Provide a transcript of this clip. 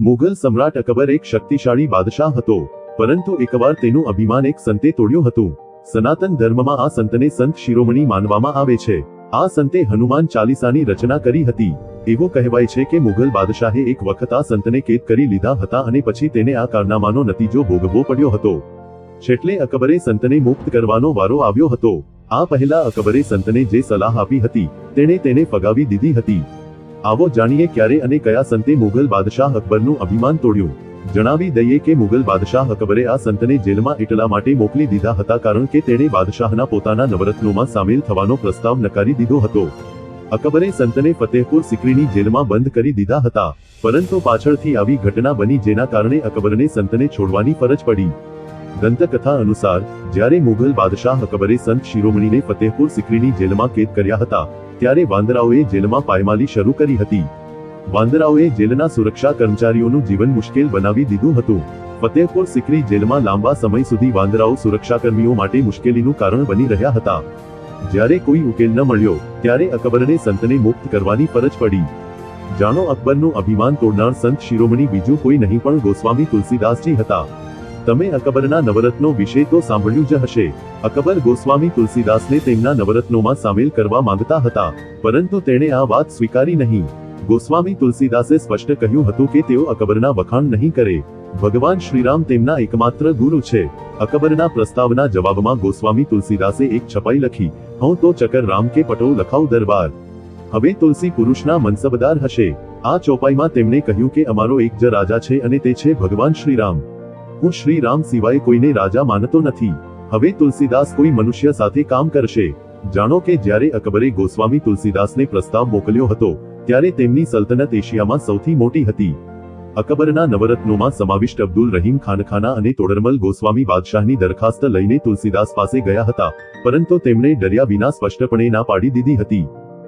મુઘલ સમ્રાટ અકબર એક શક્તિશાળી બાદશાહ હતો, પરંતુ એકવાર તેનું અભિમાન એક સંતે તોડ્યું હતું. સનાતન ધર્મમાં આ સંતને સંત શિરોમણી માનવામાં આવે છે. આ સંતે હનુમાન ચાલીસાની રચના કરી હતી. એવું કહેવાય છે કે મુઘલ બાદશાહે એક વખત આ સંતને કેદ કરી લીધા હતા અને પછી તેને આ કારનામાનો નતીજો ભોગવવો પડ્યો હતો. છેટલે અકબરે સંતને મુક્ત કરવાનો વારો આવ્યો હતો. આ પહેલા અકબરે સંતને જે સલાહ આપી હતી, તેણે તેને ફગાવી દીધી હતી. આવો જાણીએ ક્યારે અને કયા સંતે મુઘલ બાદશાહ અકબરનું અભિમાન તોડ્યું? જણાવી દઈએ કે મુઘલ બાદશાહ અકબરે આ સંતને જેલમાં એટલા માટે મોકલી દીધા હતા કારણ કે તેણે બાદશાહના પોતાના નવરત્નોમાં સામેલ થવાનો પ્રસ્તાવ નકારી દીધો હતો. અકબરે સંતને ફતેહપુર સિકરીની જેલમાં બંધ કરી દીધા હતા, પરંતુ પાછળથી આવી ઘટના બની જેના કારણે અકબરને સંતને છોડવાની ફરજ પડી. દંતકથા અનુસાર, જ્યારે મુઘલ બાદશાહ અકબરે સંત શિરોમણીને ફતેહપુર સિકરીની જેલમાં કેદ કર્યા હતા ત્યારે વાંદરાઓએ જેલમાં પાયમાલી શરૂ કરી હતી. વાંદરાઓએ જેલના સુરક્ષા કર્મચારીઓનું જીવન મુશ્કેલ બનાવી દીધું હતું. ફતેહપુર સિકરી જેલમાં લાંબા સમય સુધી વાંદરાઓ સુરક્ષાકર્મીઓ માટે મુશ્કેલીનું કારણ બની રહ્યા હતા. જ્યારે કોઈ ઉકેલ ન મળ્યો, ત્યારે અકબરને સંતને મુક્ત કરવાની ફરજ પડી. જાણો અકબરનું અભિમાન તોડનાર સંત શિરોમણી બીજું કોઈ નહીં પણ ગોસ્વામી તુલસીદાસજી હતા. તમે અકબરના નવરત્નો વિશે તો સાંભળ્યું જ હશે. અકબર ગોસ્વામી તુલસીદાસને તેમના નવરત્નોમાં સામેલ કરવા માંગતા હતા, પરંતુ તેણે આ વાત સ્વીકારી નહીં. ગોસ્વામી તુલસીદાસે સ્પષ્ટ કહ્યું હતું કે તેઓ અકબરના વખાણ નહીં કરે. ભગવાન શ્રીરામ તેમના એકમાત્ર ગુરુ છે. અકબરના પ્રસ્તાવના જવાબમાં ગોસ્વામી તુલસીદાસે એક છપાઈ લખી, હું તો ચકર રામ કે પટો લખાઉ દરબાર. હવે તુલસી પુરુષના મનસબદાર હશે. આ ચોપાઈમાં તેમણે કહ્યું કે અમારો એક જ રાજા છે અને તે છે ભગવાન શ્રીરામ. હું શ્રી રામ સિવાય કોઈને રાજા માનતો નથી. હવે તુલસીદાસ કોઈ મનુષ્ય સાથે કામ કરશે. જાણો કે જ્યારે અકબરે ગોસ્વામી તુલસીદાસને પ્રસ્તાવ મોકલ્યો હતો, ત્યારે તેમની સલ્તનત એશિયામાં સૌથી મોટી હતી. અકબરના નવરત્નોમાં સમાવિષ્ટ અબ્દુલ રહીમ ખાનખાના અને તોડરમલ ગોસ્વામી બાદશાહની દરખાસ્ત લઈને તુલસીદાસ પાસે ગયા હતા, પરંતુ તેમણે ડર્યા વિના સ્પષ્ટપણે ના પાડી દીધી હતી.